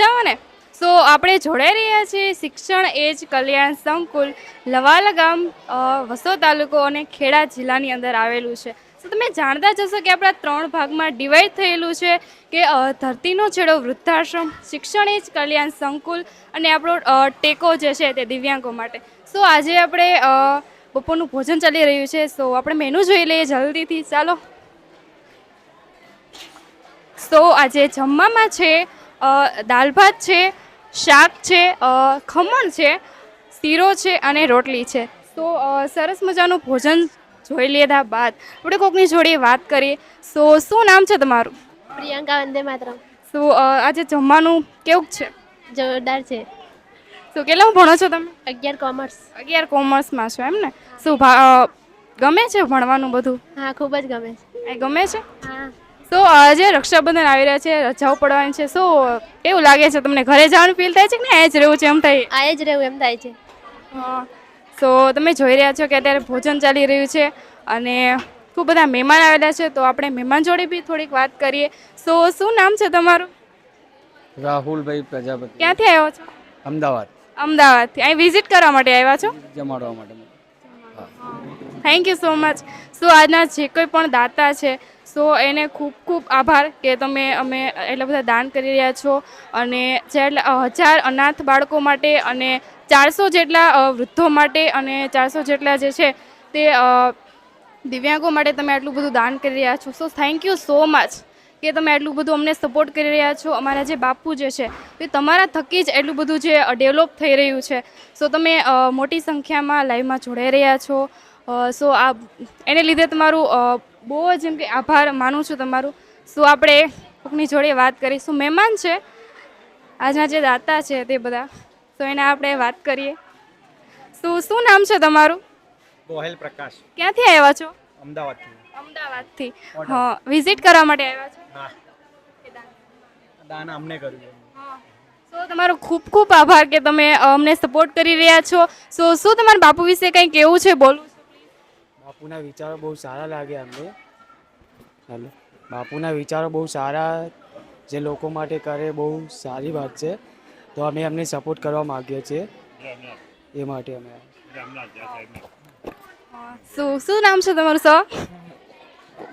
જાઓ ને. સો આપણે જોડાઈ રહ્યા છીએ શિક્ષણ, એજ, કલ્યાણ, સંકુલ લવાલ ગામ વસો તાલુકો અને ખેડા જિલ્લાની અંદર આવેલું છે. તો તમે જાણતા જશો કે આપણા ત્રણ ભાગમાં ડિવાઈડ થયેલું છે કે ધરતીનો છેડો વૃદ્ધાશ્રમ, શિક્ષણ, એજ, કલ્યાણ, સંકુલ અને આપણો ટેકો જે છે તે દિવ્યાંગો માટે. સો આજે આપણે બપોરનું ભોજન ચાલી રહ્યું છે. સો આપણે મેનુ જોઈ લઈએ જલ્દીથી. ચાલો. સો આજે જમવામાં છે દાળ ભાત છે શાક છે ખમણ છે શીરો છે અને રોટલી છે. તો સરસ મજાનું ભોજન જોઈ લીધા બાદ આપણે કોકની જોડે વાત કરીએ. સો શું નામ છે તમારું? પ્રિયંકા વંદે માતરમ. સો આજે જમવાનું કેવું છે? જોરદાર છે. સો કેટલામાં ભણો છો તમે? અગિયાર કોમર્સ. અગિયાર કોમર્સમાં છો એમ ને? શું ગમે છે ભણવાનું બધું? હા ખૂબ જ ગમે છે. ગમે છે? હા. તો આજે રક્ષાબંધન આવી રહ્યા છે રજાઓ પડવાની છે. શું કેવું લાગે છે તમને? ઘરે જવાનું ફીલ થાય છે કે ને જ રહેવું છે એમ થાય? આ જ રહેવું એમ થાય છે. તો તમે જોઈ રહ્યા છો કે અત્યારે ભોજન ચાલી રહ્યું છે અને ખૂબ બધા મહેમાન આવેલા છે. તો આપણે મહેમાન જોડે બી થોડીક વાત કરીએ. સો શું નામ છે તમારું? રાહુલભાઈ પ્રજાપતિ. ક્યાંથી આવ્યો છો? અમદાવાદ. અમદાવાદથી. અહીં વિઝિટ કરવા માટે આવ્યા છો? જમાડવા માટે. Thank you so much so આજના જે કોઈ પણ દાતા છે, સો એને ખૂબ ખૂબ આભાર કે તમે અમે એટલા બધા દાન કરી રહ્યા છો. અને જેટલા હજાર અનાથ બાળકો માટે અને ચારસો જેટલા વૃદ્ધો માટે અને ચારસો જેટલા જે છે તે દિવ્યાંગો માટે તમે આટલું બધું દાન કરી રહ્યા છો. So thank you so much કે તમે આટલું બધું અમને સપોર્ટ કરી રહ્યા છો. અમારા જે બાપુ જે છે તે તમારા થકી જ એટલું બધું જે ડેવલપ થઈ રહ્યું છે. સો તમે મોટી સંખ્યામાં લાઈવમાં જોડાઈ રહ્યા છો. સો આ એને લીધે તમારું બહુ જ એમ કે આભાર માનું છું તમારું. સો આપણે કોકની જોડે વાત કરીશું. મહેમાન છે. આજના જે દાતા છે તે બધા. તો એને આપણે વાત કરીએ. શું શું નામ છે તમારું? ગોહેલ પ્રકાશ. ક્યાંથી આવ્યા છો? અમદાવાદથી. અમદાવાદથી. હા વિઝિટ કરવા માટે આવ્યા છો? હા. દાન અમને કર્યું સો તમારો ખૂબ ખૂબ આભાર કે તમે અમને સપોર્ટ કરી રહ્યા છો. સો શું તમારા બાપુ વિશે કંઈ કેવું છે? બોલવું? બાપુના વિચારો બહુ સારા લાગે અમને. હેલો. બાપુના વિચારો બહુ સારા જે લોકો માટે કરે બહુ સારી વાત છે. તો અમે એમને સપોર્ટ કરવા માગીએ છીએ. એ માટે અમે. શું શું નામ છે તમારું સર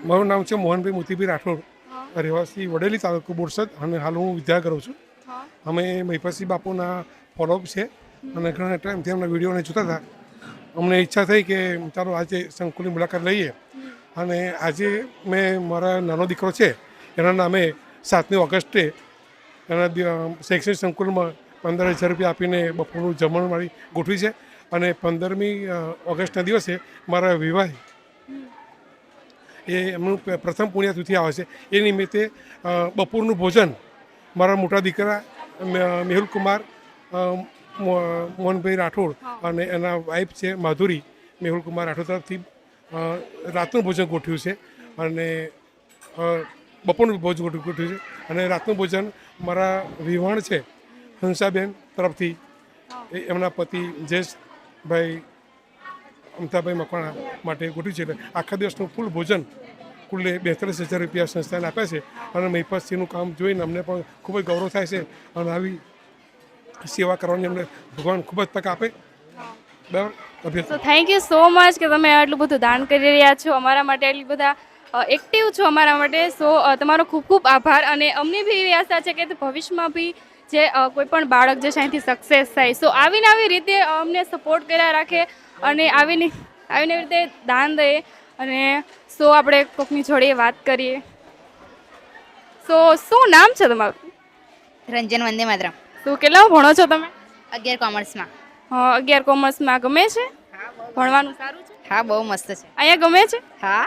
મારું નામ છે મોહનભાઈ મોતીભાઈ રાઠોડ. રહેવાસી વડેલી તાલુકો બોરસદ અને હાલ હું વિદ્યા કરું છું. અમે મહિપતસિંહ બાપુના ફોલોઅપ છે. અને ઘણા ટાઈમથી એમના વિડીયોને જોતા હતા. અમને ઈચ્છા થઈ કે ચાલો આજે સંકુલની મુલાકાત લઈએ. અને આજે મેં મારા નાનો દીકરો છે, એના નામે સાતમી ઓગસ્ટે એના શૈક્ષણિક સંકુલમાં પંદર હજાર રૂપિયા આપીને બપોરનું જમણ મારી ગોઠવી છે. અને પંદરમી ઓગસ્ટના દિવસે મારા વિવાહ એ એમનું પ્રથમ પુણ્યતિથિ આવે છે. એ નિમિત્તે બપોરનું ભોજન મારા મોટા દીકરા મેહુલ કુમાર મોહનભાઈ રાઠોડ અને એના વાઇફ છે માધુરી મેહુલ કુમાર રાઠોડ તરફથી રાતનું ભોજન ગોઠવ્યું છે અને બપોરનું ભોજન ગોઠવ- ગોઠવ્યું છે અને રાતનું ભોજન મારા વિવાણ છે હંસાબેન તરફથી. એમના પતિ જયેશભાઈ અમતાભાઈ મકવાણા માટે ગોઠવ્યું છે. એટલે આખા દિવસનું ફૂલ ભોજન કુલ્લે બેતાલીસ હજાર રૂપિયા સંસ્થાને આપ્યા છે. અને મહિપતસિંહનું કામ જોઈને અમને પણ ખૂબ જ ગૌરવ થાય છે. અને આવી સેવા કરવાની અમને ભગવાન ખૂબ જ તક આપે. બરાબર? થેન્ક યુ સો મચ કે તમે આટલું બધું દાન કરી રહ્યા છો. અમારા માટે આટલી બધા એક્ટિવ છો અમારા માટે. સો તમારો ખૂબ ખૂબ આભાર અને અમને બી એવી આશા છે કે ભવિષ્યમાં બી જે કોઈ પણ બાળક જે અહીંથી સક્સેસ થાય. સો આવીને આવી રીતે અમને સપોર્ટ કર્યા રાખે અને આવીને આવીને એવી રીતે દાન દે અને સો આપણે કોકની જોડે વાત કરીએ. સો શું નામ છે તમારું? રંજન વંદે માતરમ. શું કેટલા ભણો છો તમે? અગિયાર કોમર્સમાં. હા અગિયાર કોમર્સમાં ગમે છે? ભણવાનું સારું છે? હા બહુ મસ્ત છે. અહીંયા ગમે છે? હા.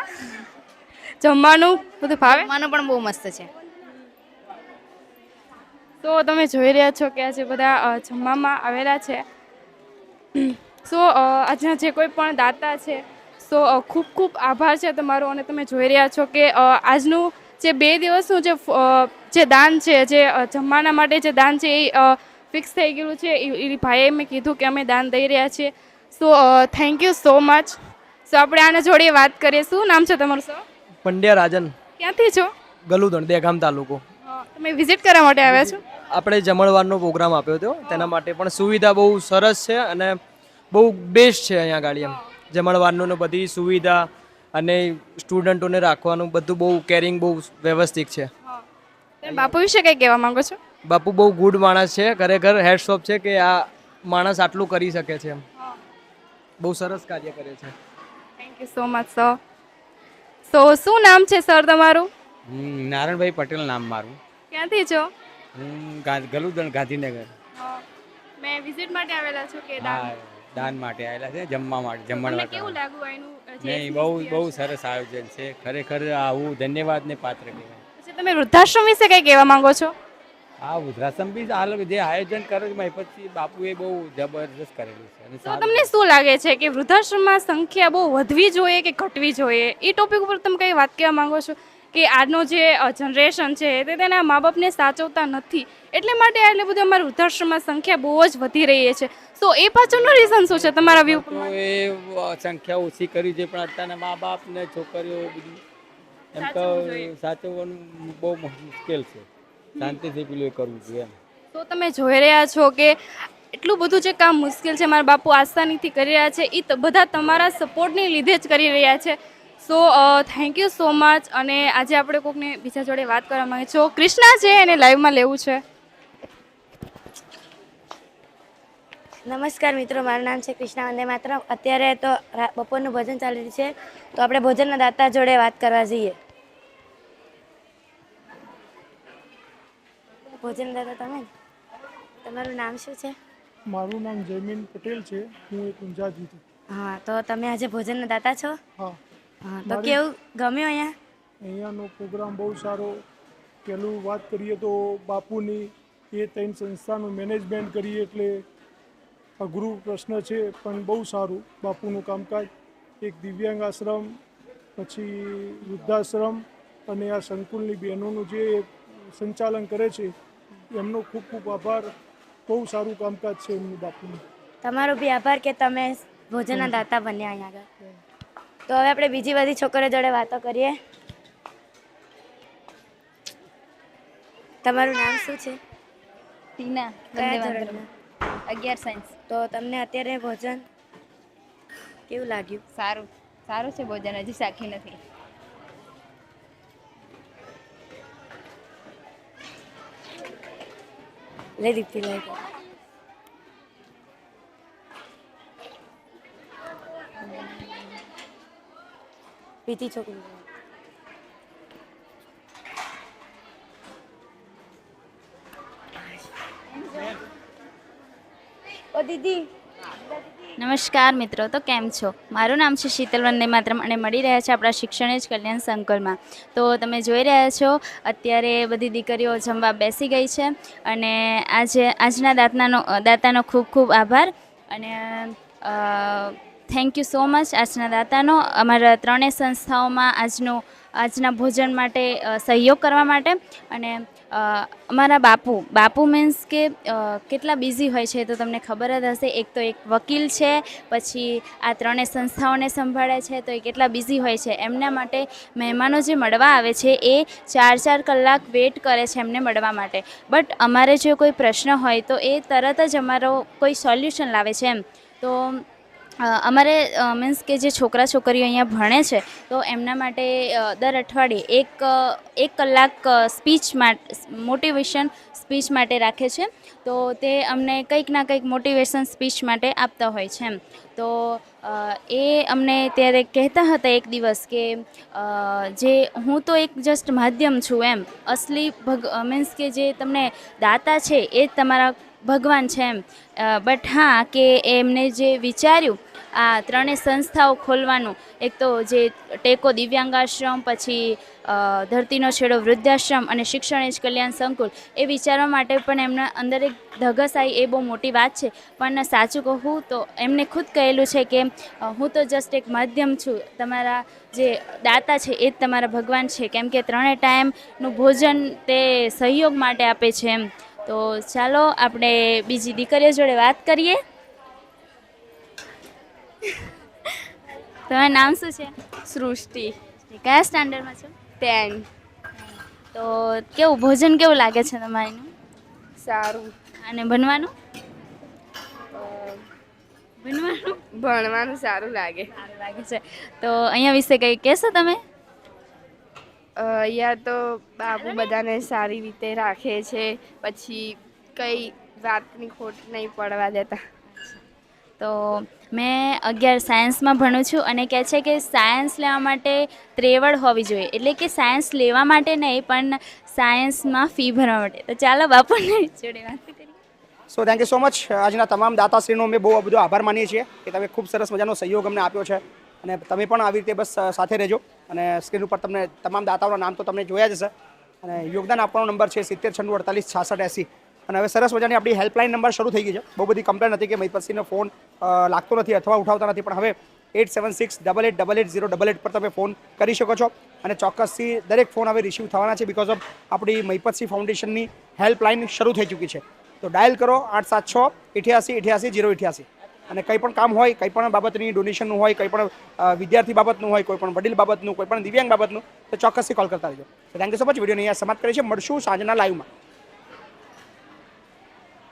જમવાનું બધું ભાવે? જમવાનું પણ બહુ મસ્ત છે. તો તમે જોઈ રહ્યા છો કે આજે બધા જમવામાં આવેલા છે. સો આજના જે કોઈ પણ દાતા છે સો ખૂબ ખૂબ આભાર છે તમારો અને તમે જોઈ રહ્યા છો કે આજનું જે બે દિવસનું જે જે દાન છે જે જમવાના માટે જે દાન છે એ ફિક્સ થઈ ગયેલું છે. એ ભાઈએ મેં કીધું કે અમે દાન દઈ રહ્યા છીએ. So thank you so much so આપણે આના જોડે વાત કરીએ. શું નામ છે તમારું સર પંડ્યા રાજન. ક્યાંથી છો? ગલુદણ દેગામ તાલુકો. તમે વિઝિટ કરવા માટે આવ્યા છો? આપણે જમણવારનો પ્રોગ્રામ આપ્યો હતો. તેના માટે પણ સુવિધા બહુ સરસ છે અને બહુ બેસ્ટ છે અહીંયા ગાડી એમ. જમણવારનું બધી સુવિધા અને સ્ટુડન્ટોને રાખવાનું બધું બહુ કેરિંગ બહુ વ્યવસ્થિત છે. તમે બાપુ વિશે કંઈ કહેવા માંગો છો? બાપુ બહુ ગુડ માણસ છે. ખરેખર હેડશોપ છે કે આ માણસ આટલું કરી શકે છે એમ. બહુ સરસ કાર્ય કરે છે. Thank you so much sir so શું નામ છે સર તમારું? નારણભાઈ નારાયણભાઈ પટેલ નામ મારું. ક્યાંથી છો? હું ગા- ગલુદણ ગાંધીનગર. મેં વિઝિટ માટે આવેલા છું કે દાન? માટે આવેલા છે જમવા માટે જમવા માટે કેવું લાગ્યું એનું નહીં બહુ બહુ સરસ આયોજન છે. ખરેખર આવું ધન્યવાદને પાત્ર કહેવાય. તમે વૃદ્ધાશ્રમ વિશે કંઈ કહેવા માંગો છો? આ વૃદ્ધાશ્રમ બી હાલ જે આયોજન કરે છે પછી બાપુએ બહુ જબરદસ્ત કરેલું છે અને તો તમને શું લાગે છે કે વૃદ્ધાશ્રમમાં સંખ્યા બહુ વધવી જોઈએ કે ઘટવી જોઈએ? એ ટોપિક ઉપર તમે કઈ વાત કહેવા માંગો છો? કે આજનો જે જનરેશન છે તે તેના મા બાપને સાચવતા નથી. એટલે માટે એટલે બધું અમારા વૃદ્ધાશ્રમમાં સંખ્યા બહુ જ વધી રહી છે. તો એ પાછળનો રીઝન શું છે તમારા વ્યૂ એ સંખ્યા ઓછી કરી છે પણ અત્યારના મા બાપને છોકરીઓ બધું એમ તો સાચવવાનું બહુ મુશ્કેલ છે. શાંતિથી પેલું કરવું જોઈએ તો તમે જોઈ રહ્યા છો કે એટલું બધું જે કામ મુશ્કેલ છે મારા બાપુ આસાનીથી કરી રહ્યા છે એ બધા તમારા સપોર્ટને લીધે જ કરી રહ્યા છે. So thank you so much અને આજે આપણે કોકને બીજા જોડે વાત કરવા માંગે છો કૃષ્ણા છે એને લાઈવમાં લેવું છે. નમસ્કાર મિત્રો મારું નામ છે કૃષ્ણા વંદે માત્ર અત્યારે તો બપોરનું ભોજન ચાલી રહ્યું છે. તો આપણે ભોજનના દાતા જોડે વાત કરવા જઈએ. ભોજન દાતા તમે? તમારું નામ શું છે? મારું નામ જયમીન પટેલ છે. હું એક ઊંઝાથી છું. હા તો તમે આજે ભોજનના દાતા છો? હા. તો કેવું ગમ્યું અહીંયા? અહીંયાનો પ્રોગ્રામ બહુ સારો. પહેલું વાત કરીએ તો બાપુની એ ત્રણ સંસ્થાનું મેનેજમેન્ટ કરીએ એટલે અઘરું પ્રશ્ન છે પણ બહુ સારું બાપુનું કામકાજ. એક દિવ્યાંગ આશ્રમ પછી વૃદ્ધાશ્રમ અને આ સંકુલની બહેનોનું જે સંચાલન કરે છે એમનો ખૂબ ખૂબ આભાર. બહુ સારું કામકાજ છે એમનું બાપુનું. તમારો બી આભાર કે તમે ભોજનદાતા બન્યા અહીંયા આગળ. તો હવે આપણે બીજી બધી છોકરીઓ જોડે વાતો કરીએ. તમારું નામ શું છે? ટીના અગિયાર સાયન્સ. તો તમને અત્યારે ભોજન કેવું લાગ્યું? સારું સારું છે ભોજન હજી સાખી નથી. લે દીપ્તિ લઈ બીજી છોકરી ઓ દીદી. નમસ્કાર મિત્રો, તો કેમ છો? મારું નામ છે શીતલ વંદે માત્રમ અને મળી રહ્યા છે આપણા શિક્ષણ જ કલ્યાણ સંકુલમાં. તો તમે જોઈ રહ્યા છો, અત્યારે બધી દીકરીઓ જમવા બેસી ગઈ છે અને આજે, આજના દાંતનાનો, દાતાનો ખૂબ ખૂબ આભાર અને થેન્ક યુ સો મચ આજના દાતાનો, અમારા ત્રણેય સંસ્થાઓમાં આજનું, આજના ભોજન માટે સહયોગ કરવા માટે અને અમારા બાપુ બાપુ મીન્સ કે કેટલા બિઝી હોય છે તો તમને ખબર જ હશે. એક તો એક વકીલ છે, પછી આ ત્રણેય સંસ્થાઓને સંભાળે છે, તો એ કેટલા બિઝી હોય છે. એમના માટે મહેમાનો જે મળવા આવે છે એ ચાર ચાર કલાક વેટ કરે છે એમને મળવા માટે. બટ અમારે જો કોઈ પ્રશ્ન હોય તો એ તરત જ અમારો કોઈ સોલ્યુશન લાવે છે એમ. તો અમારે મીન્સ કે જે છોકરા છોકરીઓ અહીંયા ભણે છે, તો એમના માટે દર અઠવાડિયે એક એક કલાક સ્પીચ માટે મોટિવેશન સ્પીચ માટે રાખે છે. તો તે અમને કંઈક ના કંઈક મોટિવેશન સ્પીચ માટે આપતા હોય છે એમ. તો એ અમને ત્યારે કહેતા હતા એક દિવસ કે જે હું તો એક જસ્ટ માધ્યમ છું એમ. અસલી ભગ મીન્સ કે જે તમને દાતા છે, એ તમારા ભગવાન છે એમ. બટ હા, કે એમને જે વિચાર્યું, આ ત્રણેય સંસ્થાઓ ખોલવાનું, એક તો જે ટેકો દિવ્યાંગાશ્રમ, પછી ધરતીનો છેડો વૃદ્ધાશ્રમ અને શિક્ષણ એજ કલ્યાણ સંકુલ, એ વિચારવા માટે પણ એમના અંદર એક ધગસ આવી એ બહુ મોટી વાત છે. પણ સાચું કહું તો એમને ખુદ કહેલું છે કે હું તો જસ્ટ એક માધ્યમ છું. તમારા જે દાતા છે એ જ તમારા ભગવાન છે. કેમ કે ત્રણેય ટાઈમનું ભોજન તે સહયોગ માટે આપે છે એમ. તો ચાલો આપણે બીજી દીકરીઓ જોડે વાત કરીએ. તમારું નામ શું છે? સૃષ્ટિ. કયા સ્ટાન્ડર્ડમાં છો? ટેન. તો કેવું ભોજન કેવું લાગે છે તમારીનું સારું. અને ભણવાનું? ભણવાનું? ભણવાનું સારું લાગે. સારું લાગે છે. તો અહીંયા વિશે કંઈ કહેશો તમે? અહીંયા તો બાપુ બધાને સારી રીતે રાખે છે પછી કઈ વાતની ખોટ નહીં પડવા દેતા. તો મેં અગિયાર સાયન્સમાં ભણું છું અને કહે છે કે સાયન્સ લેવા માટે ત્રેવડ હોવી જોઈએ. એટલે કે સાયન્સ લેવા માટે નહીં પણ સાયન્સમાં ફી ભરવા માટે. તો ચાલો બાપુને જોડે વાત કરીએ. So thank you so much આજના તમામ દાતાશ્રીનો અમે બહુ બધો આભાર માનીએ છીએ કે તમે ખૂબ સરસ મજાનો સહયોગ અમને આપ્યો છે. અને તમે પણ આવી રીતે બસ સાથે રહેજો. અને સ્ક્રીન ઉપર તમને તમામ દાતાઓના નામ તો તમને જોયા જ હશે. અને યોગદાન આપવાનો નંબર છે સિત્તેર છન્નું અડતાલીસ છાસઠ એંસી. અને હવે સરસ મજાની આપણી હેલ્પલાઇન નંબર શરૂ થઈ ગઈ છે. બહુ બધી કમ્પ્લેન હતી કે મહિપતસિંહનો ફોન લાગતો નથી અથવા ઉઠાવતા નથી. પણ હવે eight seven six double eight double eight zero double eight પર તમે ફોન કરી શકો છો. અને ચોક્કસથી દરેક ફોન હવે રિસીવ થવાના છે બિકોઝ ઓફ આપણી મહિપતસિંહ ફાઉન્ડેશનની હેલ્પલાઇન શરૂ થઈ ચૂકી છે. તો ડાયલ કરો આઠ સાત છ અઠ્યાસી અઠ્યાસી જીરો અઠ્યાસી અને કંઈ પણ કામ હોય, કંઈ પણ બાબતની ડોનેશનનું હોય, કંઈ પણ વિદ્યાર્થી બાબતનું હોય, કોઈ પણ વડીલ બાબતનું, કોઈ પણ દિવ્યાંગ બાબતનું, તો ચોક્કસથી કોલ કરતા રહેજો. થેન્ક યુ સો મચ વિડીયોની અહીંયા સમાપ્ત કરીએ છીએ. મળશું સાંજના લાઈવમાં